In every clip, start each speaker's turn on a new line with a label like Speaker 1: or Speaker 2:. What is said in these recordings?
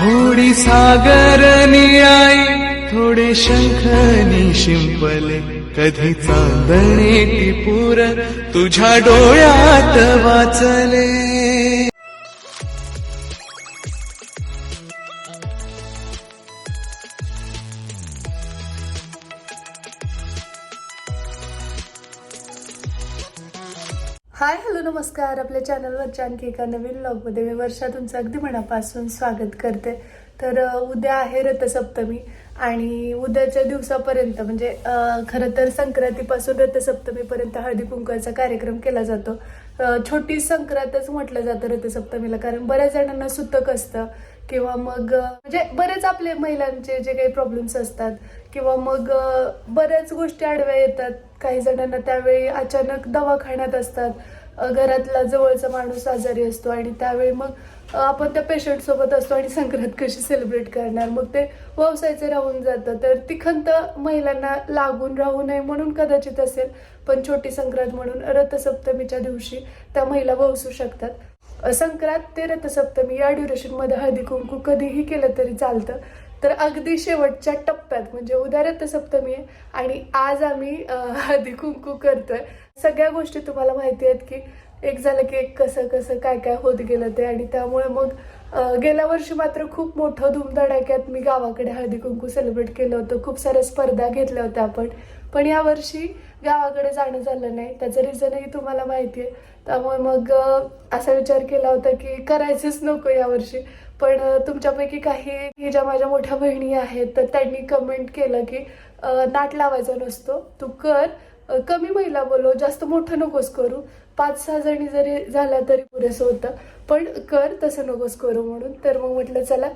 Speaker 1: थोडी सागर निळाई थोडे शंखनी शिंपले कधी चांदणे पुर तुझ्या डोळ्यात वाचले.
Speaker 2: हॅलो नमस्कार. आपल्या चॅनलवरच्या आणखी एका नवीन ब्लॉगमध्ये मी वर्षा तुमचं अगदी मनापासून स्वागत करते. तर उद्या आहे रथसप्तमी आणि उद्याच्या दिवसापर्यंत म्हणजे खरं तर संक्रांतीपासून रथसप्तमीपर्यंत हळदी कुंकवाचा कार्यक्रम केला जातो. छोटी संक्रांतच म्हटलं जातं रथसप्तमीला कारण बऱ्याच जणांना सुतक असतं किंवा मग म्हणजे बरेच आपले महिलांचे जे काही प्रॉब्लेम्स असतात किंवा मग बऱ्याच गोष्टी आडव्या येतात. काही जणांना त्यावेळी अचानक दवाखान्यात असतात. घरातला जवळचा माणूस आजारी असतो आणि त्यावेळी मग आपण त्या पेशंट सोबत असतो आणि संक्रांत कशी सेलिब्रेट करणार? मग ते व्यवसायाचं राहून जातं. तर ती खंत महिलांना लागून राहू नये म्हणून कदाचित असेल पण छोटी संक्रांत म्हणून रथसप्तमीच्या दिवशी त्या महिला वसू शकतात. संक्रांत ते रथसप्तमी या ड्युरेशनमध्ये हळदी कुंकू कधीही केलं तरी चालतं. तर अगदी शेवटच्या टप्प्यात म्हणजे उद्या रथसप्तमी आहे आणि आज आम्ही हळदी कुंकू करतोय. सगळ्या गोष्टी तुम्हाला माहिती आहेत की एक झालं की एक कसं कसं काय काय होत गेलं ते आणि त्यामुळे मग गेल्या वर्षी मात्र खूप मोठं धूमधडाक्यात मी गावाकडे हळदी कुंकू सेलिब्रेट केलं होतं. खूप साऱ्या स्पर्धा घेतल्या होत्या आपण. पण यावर्षी गावाकडे जाणं झालं नाही. त्याचं रिझनही तुम्हाला माहिती आहे. त्यामुळे मग असा विचार केला होता की करायचंच नको यावर्षी पण तुमच्यापैकी काही ज्या माझ्या मोठ्या बहिणी आहेत तर त्यांनी कमेंट केलं की नाट लावायचा नसतो. तू कर कमी महिला बोलव जास्त मोठं नकोस करू. पाच सहा जणी जरी झाल्या तरी पुरेसं होतं. पण कर तसं नकोस करू म्हणून. तर मग म्हटलं चला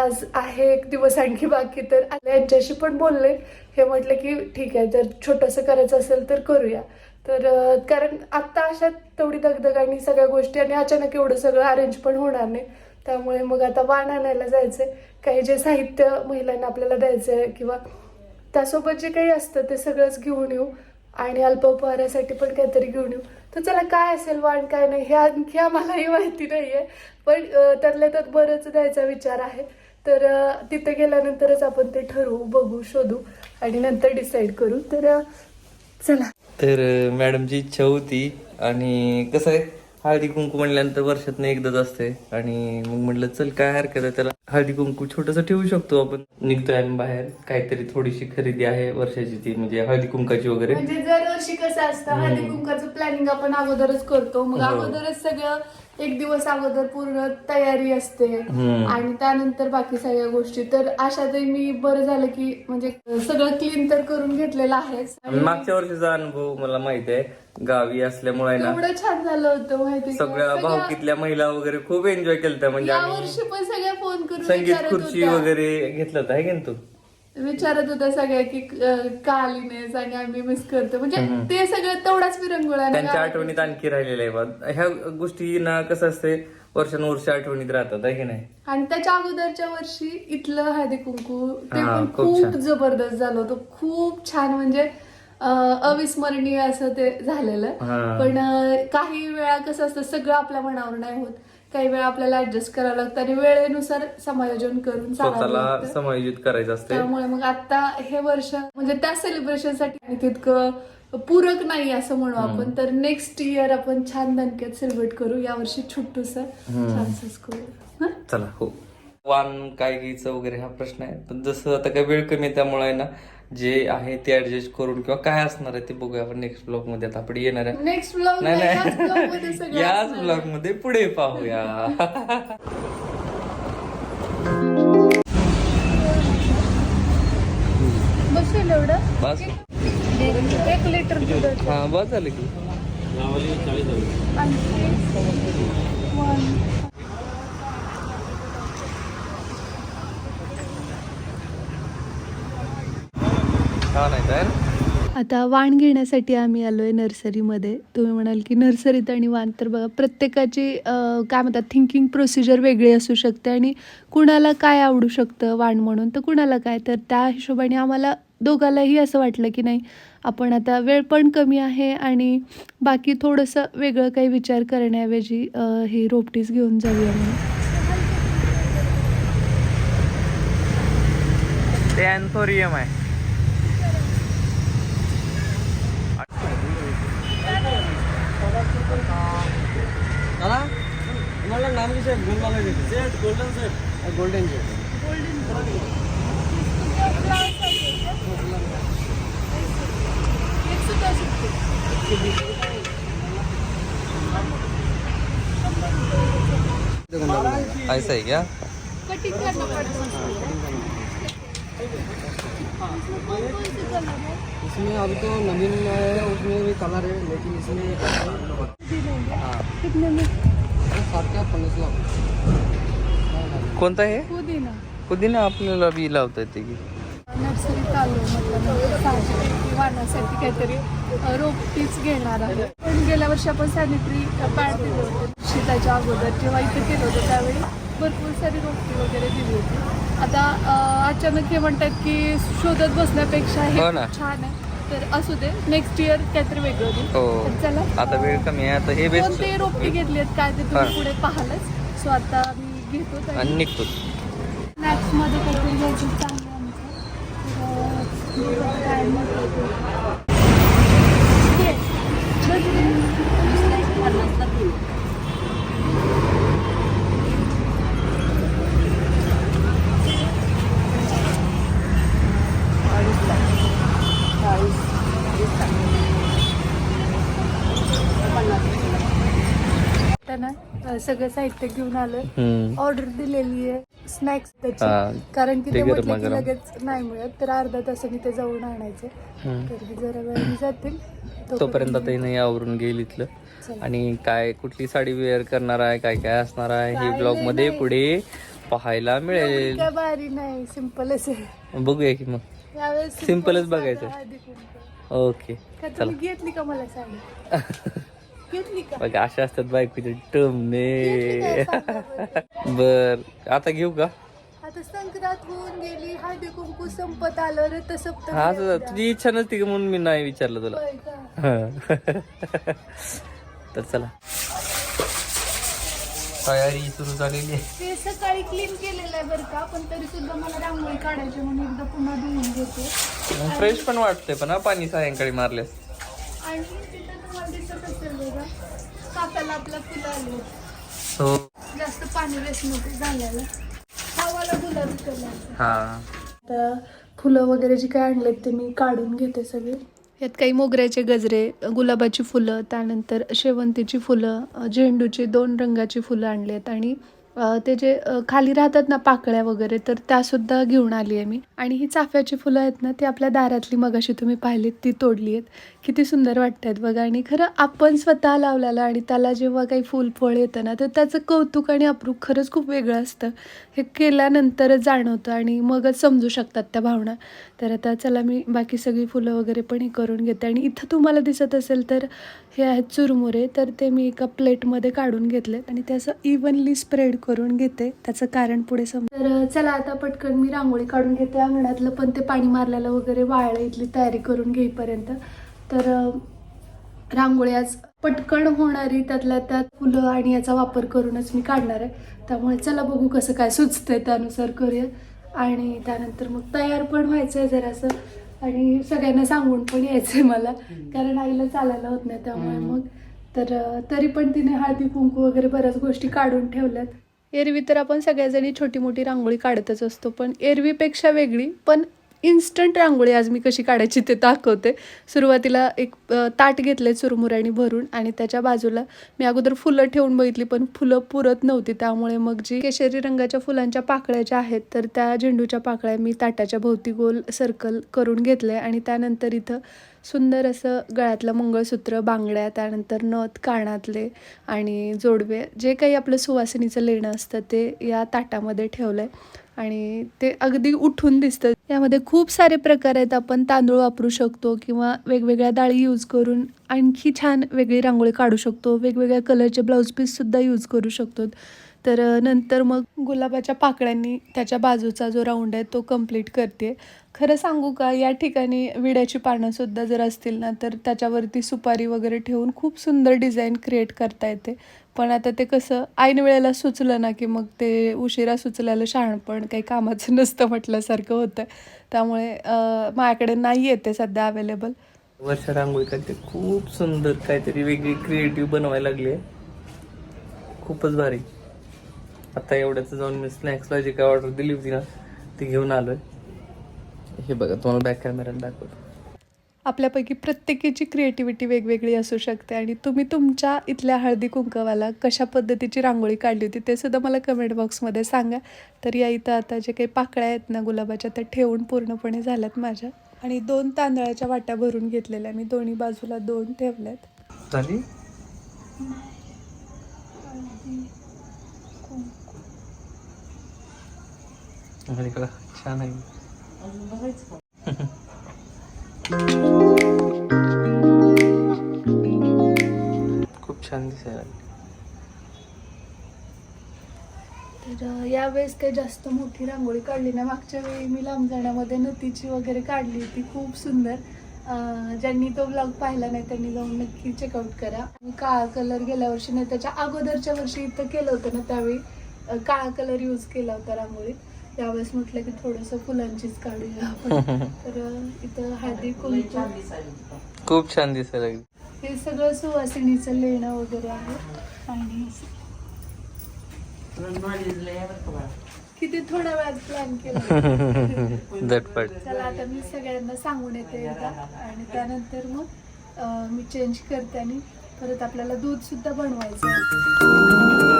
Speaker 2: आज आहे एक दिवस आणखी बाकी तर आले यांच्याशी पण बोलले. हे म्हटलं की ठीक आहे जर छोटंसं करायचं असेल तर करूया. तर कारण आत्ता अशा तेवढी दगदग आणि सगळ्या गोष्टी आणि अचानक एवढं सगळं अरेंज पण होणार नाही. त्यामुळे मग आता वाण आणायला जायचंय. काही जे साहित्य महिलांना आपल्याला द्यायचंय किंवा त्यासोबत जे काही असतं ते सगळंच घेऊन येऊ. आणि अल्पोपहारासाठी पण काहीतरी घेऊन येऊ. तर चला काय असेल वाण काय नाही हे आणखी आम्हालाही माहिती नाही आहे पण त्यातल्या त्यात बरंच द्यायचा विचार आहे. तर तिथे गेल्यानंतरच आपण ते ठरवू बघू शोधू आणि नंतर डिसाईड करू. तर चला.
Speaker 3: तर मॅडमची इच्छा होती आणि कसं आहे हळदी कुंकू म्हणल्यानंतर वर्षातनं एकदाच असते आणि मग म्हटलं चल काय हरकत आहे त्याला? हळदी कुंकू छोटस ठेवू शकतो आपण. निघतोय आम्ही बाहेर. काहीतरी थोडीशी खरेदी आहे वर्षाची ती म्हणजे हळदी कुंकाची वगैरे.
Speaker 2: म्हणजे दरवर्षी कसं असतं हळदी कुंकाचं प्लॅनिंग आपण अगोदरच करतो. मग
Speaker 3: हो.
Speaker 2: अगोदरच सगळं एक दिवस अगोदर पूर्ण तयारी असते. आणि त्यानंतर बाकी सगळ्या गोष्टी. तर अशातही मी बरं झालं की म्हणजे सगळं क्लीन तर करून घेतलेलं आहेच.
Speaker 3: आणि मागच्या वर्षीचा अनुभव मला माहीत आहे. गावी असल्यामुळे आहे ना
Speaker 2: एवढं छान झालं होतं माहिती
Speaker 3: सगळ्या भावकीतल्या महिला वगैरे खूप एन्जॉय केलं म्हणजे
Speaker 2: वर्षी पण सगळ्या फोन करून
Speaker 3: संगीत खुर्ची वगैरे घेतलं होतं आहे की तू?
Speaker 2: विचारत होत्या सगळ्या की का आली नाहीस आणि आम्ही मिस करतो. म्हणजे ते सगळं तेवढाच विरंगुळा आणि
Speaker 3: त्यांच्या आठवणीत आणखी राहिलेलं आहे बा ह्या गोष्टी ना कसं असते वर्षानुवर्ष आठवणीत राहतात आहे की नाही?
Speaker 2: आणि त्याच्या अगोदरच्या वर्षी इथलं हळदी कुंकू ते
Speaker 3: हा,
Speaker 2: पण
Speaker 3: खूप
Speaker 2: खूप
Speaker 3: छान.
Speaker 2: जबरदस्त झालं होतं. खूप छान म्हणजे अं, अविस्मरणीय असं ते झालेलं.
Speaker 3: हा.
Speaker 2: पण अं, काही वेळा कसं असतं सगळं आपल्या मनावर नाही होत. काही वेळा आपल्याला ऍडजस्ट करावं लागतं आणि वेळेनुसार समायोजन करून चालावं
Speaker 3: स्वतःला
Speaker 2: लागतं.
Speaker 3: समायोजित करायचं असते.
Speaker 2: त्यामुळे मग आता हे वर्ष म्हणजे त्या सेलिब्रेशनसाठी आणि तितकं पूरक नाही असं म्हणू आपण. तर नेक्स्ट इयर आपण छान दणक्यात सेलिब्रेट करू. यावर्षी छोटूस छानसच करू. हं?
Speaker 3: चला हो. वाण काय घ्यायचं वगैरे हा प्रश्न आहे. पण जसं आता काय वेळ कमी आहे त्यामुळे आहे ना जे आहे ते ऍडजस्ट करून किंवा काय असणार आहे ते बघूया. आपण नेक्स्ट ब्लॉगमध्ये आता आपण येणार आहे.
Speaker 2: नेक्स्ट ब्लॉग
Speaker 3: नाही
Speaker 2: याच ब्लॉगमध्ये
Speaker 3: नाही
Speaker 2: सगळं
Speaker 3: याच ब्लॉग. मध्ये पुढे पाहूया. बस.
Speaker 2: एक लिटर
Speaker 3: हा बस झालं की. छान आहे काय
Speaker 2: आता वाण घेण्यासाठी आम्ही आलो आहे नर्सरीमध्ये. तुम्ही म्हणाल की नर्सरीत आणि वाण तर बघा प्रत्येकाची काय म्हणतात थिंकिंग प्रोसिजर वेगळी असू शकते आणि कुणाला काय आवडू शकतं वाण म्हणून तर कुणाला काय? तर त्या हिशोबाने आम्हाला दोघालाही असं वाटलं की नाही आपण आता वेळ पण कमी आहे आणि बाकी थोडंसं वेगळं काही विचार करण्याऐवजी हे रोपटीच घेऊन जाऊया म्हणून.
Speaker 3: ते अँथोरियम आहे.
Speaker 4: दादा तुम्हाला नाम किती आहे Golwala set golden set golden set
Speaker 3: ऐसा आहे क्या?
Speaker 2: कटिंग करना पड़ता है
Speaker 4: इसमें अभी तो नवीन है उसमें भी कलर है लेकिन इसमें हाँ
Speaker 2: कितने में
Speaker 4: सात का पन्नास लाख
Speaker 3: कोणता आहे
Speaker 2: पुदीना.
Speaker 3: पुदिना आपल्याला बी लावता येते की.
Speaker 2: नर्सरीत आलो म्हटलं सहाशे वाहनासाठी काहीतरी रोपटीच घेणार आहे. पण गेल्या वर्षी आपण सॅनिटरी पॅड दिले होते. शीताच्या अगोदर जेव्हा इथे केलं होतं त्यावेळी भरपूर सारी रोपटी वगैरे दिली होती. आता अचानक हे म्हणतात की शोधत बसण्यापेक्षा हे
Speaker 3: हो
Speaker 2: छान आहे. तर असू दे नेक्स्ट इयर काहीतरी वेगळं
Speaker 3: हो.
Speaker 2: तर चला.
Speaker 3: आता वेळ कमी आहे आता हे बेस्ट
Speaker 2: कोणते रोपटी घेतली आहेत काय ते. तुम्ही पुढे पाहालच. सो आता मी घेतो
Speaker 3: आणि निघतो.
Speaker 2: स्नॅक्समध्ये काहीतरी घ्यायचं चांगलं आमचं. काय ते. हे, आता ना अं, सगळं साहित्य घेऊन आलोय
Speaker 3: हम्म.
Speaker 2: ऑर्डर दिलेली आहे स्नॅक्स
Speaker 3: हा,
Speaker 2: त्याची कारण की
Speaker 3: ते
Speaker 2: ते म्हटलं की. लगेच नाही मिळत तर अर्धा तासाने ते जाऊन आणायचे
Speaker 3: हम्म.
Speaker 2: तर जरा वेळाने जातील
Speaker 3: तोपर्यंत आता नाही आवरून गेल इथलं. आणि काय कुठली साडी वेअर करणार आहे काय काय असणार आहे हे
Speaker 2: ब्लॉगमध्ये.
Speaker 3: पुढे पाहायला मिळेल
Speaker 2: काय भारी नाही सिम्पलच आहे
Speaker 3: बघूया की मग
Speaker 2: यावेळेस
Speaker 3: Simpleच
Speaker 2: simple
Speaker 3: बघायचं. ओके
Speaker 2: का
Speaker 3: चला
Speaker 2: तुम्ही घेतली का मला साडी
Speaker 3: बघा अशा असतात बायकोचे टमने
Speaker 2: बरं.
Speaker 3: आता घेऊ का?
Speaker 2: आता संक्रांत होऊन गेली. हळदी कुंकू संपत आलं रे तसं
Speaker 3: हा असं तुझी इच्छा नसती का म्हणून मी नाही विचारलं तुला? हा. तर चला. तयारी सुरू झालेली आहे.
Speaker 2: ते सकाळी क्लीन केलेलं आहे बरं का पण तरी सुद्धा मला रांगोळी काढायची म्हणून एकदा पुन्हा धुवून घेते.
Speaker 3: फ्रेश पण वाटतंय पण हा पाणी सायंकाळी मारल्यास.
Speaker 2: आणि काकाला आपला फुलं आले
Speaker 3: हो.
Speaker 2: जास्त पाणी वेस्ट नको झालेलं. हवाला गुलाबी कलर
Speaker 3: हा.
Speaker 2: आता फुलं वगैरे जी काय आणलेत ते मी काढून घेते सगळे. यात काही मोगऱ्याचे गजरे गुलाबाची फुलं त्यानंतर शेवंतीची फुलं झेंडूची दोन रंगाची फुलं आणली आहेत आणि ते जे खाली राहतात ना पाकळ्या वगैरे तर त्यासुद्धा घेऊन आली आहे मी. आणि ही चाफ्याची फुलं आहेत ना ती आपल्या दारातली मगाशी तुम्ही पाहिलीत ती तोडली आहेत. किती सुंदर वाटत आहेत बघा. आणि खरं आपण स्वतः लावलेलं आणि त्याला जेव्हा काही फूल फळ येतं ना तर त्याचं कौतुक आणि अप्रूप खरंच खूप वेगळं असतं. हे केल्यानंतरच जाणवतं आणि मगच समजू शकतात त्या भावना. तर आता चला मी बाकी सगळी फुलं वगैरे पण हे करून घेते. आणि इथं तुम्हाला दिसत असेल तर हे आहेत चुरमुरे तर ते मी एका प्लेटमध्ये काढून घेतलेत. आणि ते असं इव्हनली स्प्रेड करून घेते. त्याचं कारण पुढे समज तर चला आता पटकन मी रांगोळी काढून घेते. अंगणातलं पण ते पाणी मारलेलं वगैरे वाळलं इथली तयारी करून घेईपर्यंत. तर रांगोळी आज पटकन होणारी त्यातल्या त्यात फुलं आणि याचा वापर करूनच मी काढणार आहे. त्यामुळे चला बघू कसं काय सुचतंय त्यानुसार करूया. आणि त्यानंतर मग तयार पण व्हायचं आहे जरासं. आणि सगळ्यांना सांगून पण यायचं आहे मला. कारण आईला चालायला होत नाही त्यामुळे मग. तर तरी पण तिने हळदी कुंकू वगैरे बऱ्याच गोष्टी काढून ठेवल्यात. एरवी तर आपण सगळ्याजणी छोटी मोठी रांगोळी काढतच असतो पण एरवीपेक्षा वेगळी पण इन्स्टंट रांगोळी आज मी कशी काढायची ते दाखवते. सुरुवातीला एक ताट घेतलं आहे चुरमुऱ्याने भरून आणि त्याच्या बाजूला मी अगोदर फुलं ठेवून बघितली पण फुलं पुरत नव्हती. त्यामुळे मग जी केशरी रंगाच्या फुलांच्या पाकळ्या ज्या आहेत तर त्या झेंडूच्या पाकळ्या मी ताटाच्या भोवती गोल सर्कल करून घेतले आणि त्यानंतर इथं सुंदर असं गळ्यातलं मंगळसूत्र बांगड्या त्यानंतर नथ कानातले आणि जोडवे जे काही आपलं सुवासिनीचं लेणं असतं ते या ताटामध्ये ठेवलं आहे आणि ते अगदी उठून दिसतं. यामध्ये खूप सारे प्रकार आहेत. आपण तांदूळ वापरू शकतो किंवा वेगवेगळ्या डाळी यूज करून आणखी छान वेगळी रांगोळी काढू शकतो. वेगवेगळ्या कलरचे ब्लाऊज पीससुद्धा यूज करू शकतो. तर नंतर मग गुलाबाच्या पाकळ्यांनी त्याच्या बाजूचा जो राऊंड आहे तो कंप्लीट करते. खरं सांगू का या ठिकाणी विड्याची पानंसुद्धा जर असतील ना तर त्याच्यावरती सुपारी वगैरे ठेवून खूप सुंदर डिझाईन क्रिएट करता येते. पण आता ते कसं ऐन वेळेला सुचलं ना की मग ते उशिरा सुचलेलं शहाणपण काही कामाचं नसतं म्हटल्यासारखं होतं. त्यामुळे माझ्याकडे नाही येते सध्या अवेलेबल.
Speaker 3: वर्षा रांगोळी काढते. खूप सुंदर काहीतरी वेगळी क्रिएटिव्ह बनवायला लागली आहे. खूपच भारी. आता एवढ्याच जाऊन मी स्नॅक्सला जी काय ऑर्डर दिली होती ना ती घेऊन आलोय. हे बघा तुम्हाला बॅक कॅमेऱ्यात दाखवतो.
Speaker 2: आपल्यापैकी प्रत्येकीची क्रिएटिव्हिटी वेगवेगळी असू शकते आणि तुम्ही तुमच्या इथल्या हळदी कुंकवाला कशा पद्धतीची रांगोळी काढली होती ते सुद्धा मला कमेंट बॉक्समध्ये सांगा. तर या इथं आता जे काही पाकळ्या आहेत ना गुलाबाच्या त्या ठेवून पूर्णपणे झाल्यात माझ्या. आणि दोन तांदळाच्या वाट्या भरून घेतलेल्या मी दोन्ही बाजूला दोन ठेवल्यात.
Speaker 3: झाली आणि छान आहे. खूप छान दिसायला.
Speaker 2: तर यावेळेस काही जास्त मोठी रांगोळी काढली नाही. मागच्या वेळी मी लांब जाण्यामध्ये नतीची वगैरे काढली होती. खूप सुंदर. अं, ज्यांनी तो ब्लॉग पाहिला नाही त्यांनी जाऊन नक्की चेकआउट करा. काळा कलर गेल्या वर्षी नाही त्याच्या अगोदरच्या वर्षी इथं केलं होतं ना त्यावेळी काळा कलर यूज केला होता रांगोळीत. यावेळेस म्हटलं की थोडंसं फुलांचीच काढूया आपण. तर इथं हळदी कुंकू.
Speaker 3: खूप छान दिसायला लागली.
Speaker 2: हे सगळं सुवासिनीचं लेणं वगैरे आहे. आणि किती थोड्या वेळात प्लॅन केला.
Speaker 3: झटपट.
Speaker 2: चला आता मी सगळ्यांना सांगून येते एकदा. आणि त्यानंतर मग मी चेंज करते आणि परत आपल्याला दूध सुद्धा बनवायचं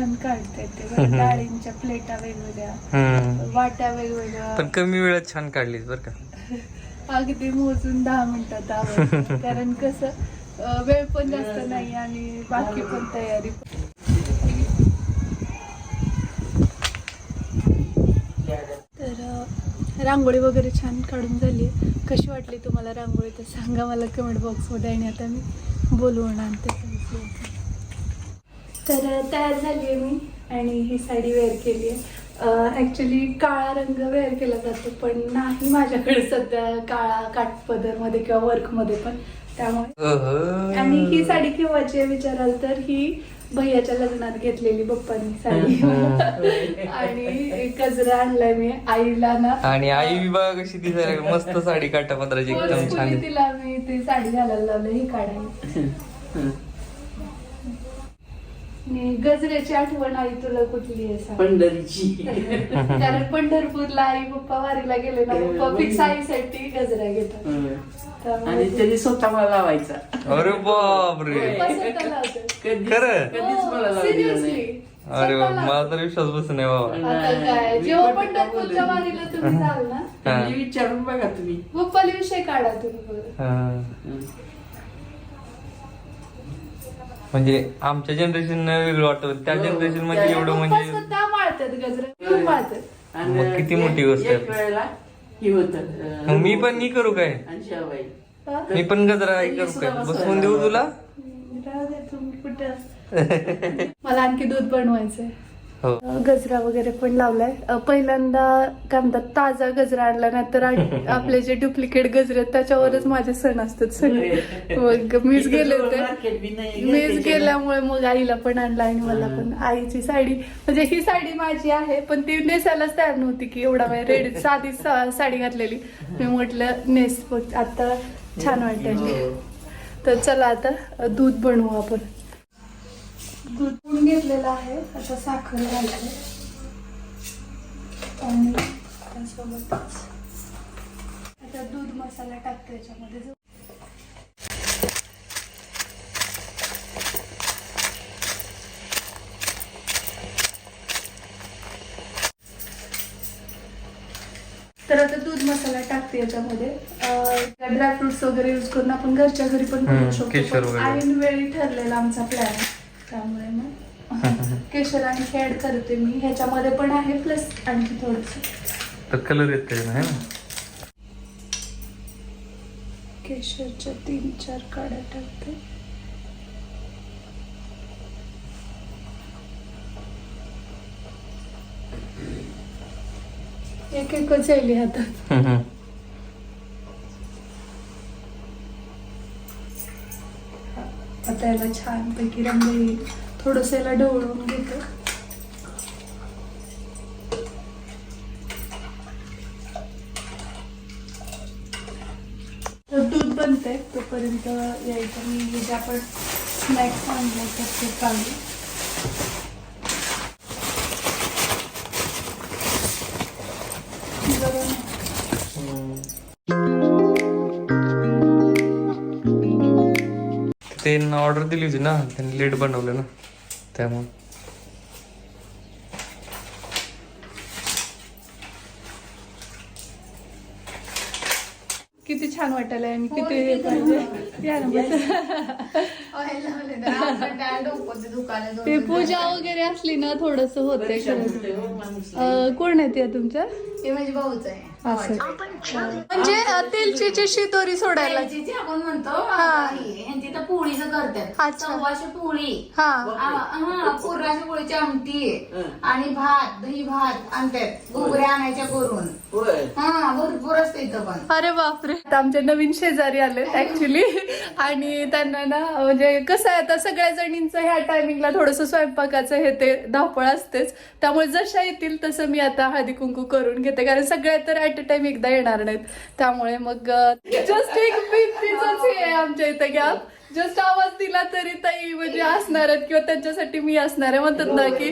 Speaker 2: छान काढता येते. डाळींच्या प्लेटा वेगवेगळ्या. वाट्या वेगवेगळ्या.
Speaker 3: पण कमी वेळात छान काढलीस बरं का.
Speaker 2: अगदी मोजून दहा मिनिटात आवडतं कारण कसं वेळ पण जास्त नाही आणि बाकी पण तयारी. तर रांगोळी वगैरे छान काढून झाली. कशी वाटली तुम्हाला रांगोळी? तर सांगा मला कमेंट बॉक्समध्ये आणि आता मी बोलवून आणते. तर तयार झाली आहे मी आणि ही साडी वेअर केली आहे. ॲक्च्युली काळा रंग वेअर केला जातो पण नाही माझ्याकडे सध्या काळा काठपदरमध्ये किंवा वर्कमध्ये पण. त्यामुळे. आणि ही साडी केव्हाची आहे विचाराल तर ही भैयाच्या लग्नात घेतलेली पप्पांनी साडी. आणि गजरा आणलाय मी आईला ना.
Speaker 3: आणि आई विवाह कशी दिसायला लागली? मस्त साडी काटा पदराची एकदम छान.
Speaker 2: तिला मी ती साडी घालायला लावलं ही काढायला आणि गजऱ्याची आठवण आई तुला कुठली आहे सांग.
Speaker 5: पंढरीची.
Speaker 2: कारण पंढरपूरला आई पप्पा वारीला गेले ना पप्पा फिक्स आईसाठी गजरा घेतात. त्यामुळे
Speaker 5: आणि त्यांनी स्वतः मला लावायचा.
Speaker 3: अरे बापरे.
Speaker 2: पप्पा स्वतः लावतात.
Speaker 5: कधीच
Speaker 3: खरं?
Speaker 5: कधीच मला
Speaker 2: हो,
Speaker 5: लावलेलं
Speaker 2: seriously.
Speaker 5: नाही
Speaker 3: अरे वा,
Speaker 2: स्वतः
Speaker 3: मला तर विश्वास बसत नाही बाबा.
Speaker 2: आता काय? जेव्हा पंढरपूरच्या वारीला तुम्ही जाल ना
Speaker 3: हा.
Speaker 5: विचारून बघा तुम्ही.
Speaker 2: पप्पाला विषय काढा तुम्ही बरं.
Speaker 3: हा. म्हणजे आमच्या जनरेशन वेगळं वाटत. त्या.
Speaker 5: जनरेशनमध्ये
Speaker 3: एवढं म्हणजे
Speaker 2: स्वतः माळतात गजरा. घेऊन माळतात
Speaker 5: आणि
Speaker 3: मग किती मोठी गोष्ट आहे.
Speaker 5: एक वेळेला हे होत
Speaker 3: मग मी पण नाही करू काय?
Speaker 5: आणि?
Speaker 3: मी पण गजरा हे करू काय? बसवून देऊ तुला?
Speaker 2: राहू दे तुम्ही कुठं? मला आणखी दूध बनवायचंय. गजरा वगैरे पण लावलाय. पहिल्यांदा काय म्हणतात ताजा गजरा आणला नाही तर आपले जे डुप्लिकेट गजरे त्याच्यावरच माझे सण असतात सगळे मग मीच गेले होते. मीच गेल्यामुळे मग आईला पण आणला आणि मला पण. आईची साडी म्हणजे ही साडी माझी आहे पण ती नेसायलाच तयार नव्हती की एवढा वेळ रेडी साधी साडी घातलेली. मी म्हटलं नेस आता छान वाटायची तर चला आता दूध बनवू आपण. दूध घेतलेलं आहे आता साखर घालते. आणि त्यासोबतच आता दूध मसाला टाकते याच्यामध्ये. तर आता दूध मसाला टाकते याच्यामध्ये. ड्रायफ्रुट्स वगैरे युज करून आपण घरच्या घरी पण करू शकतो. ऐन वेळी ठरलेला आमचा प्लॅन त्यामुळे मग केशर आणखी ऍड करते मी. ह्याच्यामध्ये पण आहे प्लस आणखी थोडस.
Speaker 3: तर कलर येत ना
Speaker 2: केशरच्या तीन चार काड्या टाकते. एक एकच यायली हातात आता याला छानपैकी रंग येईल थोडस याला ढवळून घेतो. तर दूध बनतंय तोपर्यंत यायचं मी जे म्हणजे आपण स्नॅक्स आणले तर ते काढू
Speaker 3: त्यांना ऑर्डर दिली होती ना त्यांनी लेट बनवलं ना त्यामुळे.
Speaker 2: किती छान वाटायला आणि किती हे पाहिजे. या ना. ते पूजा वगैरे असली ना थोडस होते कोण आहे ते तुमच्या?
Speaker 6: हे
Speaker 2: म्हणजे तेलची शिदोरी सोडायला
Speaker 6: आपण म्हणतो तर पोळीच करतात. सव्वाशे पोळी.
Speaker 2: हा.
Speaker 6: हा पोळीची आमटी. आणि भात दही भात आणतात. घुगऱ्या आणायच्या करून. हा भरपूर असते इथं पण.
Speaker 2: अरे बापरे. आता आमचे नवीन शेजारी आले ऍक्च्युली आणि त्यांना ना म्हणजे कसं आहे आता सगळ्या जणींचं ह्या टायमिंगला थोडंसं स्वयंपाकाचं हे ते धावपळ असतेच. त्यामुळे जशा येतील तसं मी आता हळदी कुंकू करून घेते. कारण सगळ्या तर ऍट अ टाइम एकदा येणार नाहीत. त्यामुळे मग जस्ट एक हे आमच्या इथं गॅप जस्ट आवाज दिला तरी ताई म्हणजे असणार आहेत किंवा त्यांच्यासाठी मी असणार आहे. म्हणतात ना की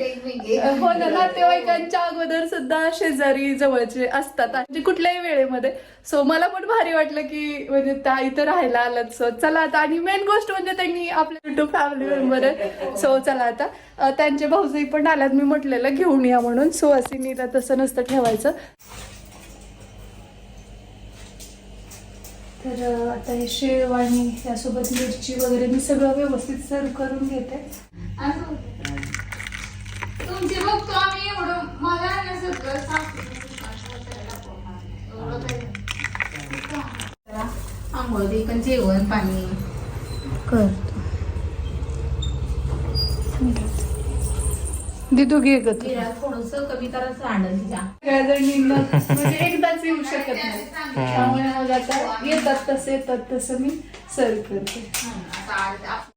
Speaker 2: हो ना नातेवाईकांच्या अगोदर सुद्धा शेजारी जवळचे असतात. म्हणजे कुठल्याही वेळेमध्ये. सो मला पण भारी वाटलं की म्हणजे त्या इथं राहायला आलात सो चला आता. आणि मेन गोष्ट म्हणजे त्यांनी आपल्या युट्यूब फॅमिली मेंबर आहे सो चला आता. त्यांचे भाऊजी पण आल्यात. मी म्हटलेलं घेऊन या म्हणून. सो असिनीला तसं नसतं ठेवायचं. तर आता हे शेव आणि त्यासोबत मिरची वगैरे मी सगळं व्यवस्थित सर्व करून घेते.
Speaker 6: तुमचे बघतो आम्ही एवढं मला ना सगळं आंघोळ दे पण जेवण पाणी.
Speaker 2: करतो दिदू घे ग तू.
Speaker 6: तिला थोडस कमी तर आणलं तिच्या
Speaker 2: म्हणजे एकदाच येऊ शकत नाही. त्यामुळे मग आता येतात तसे येतात तसं मी सर्व करते.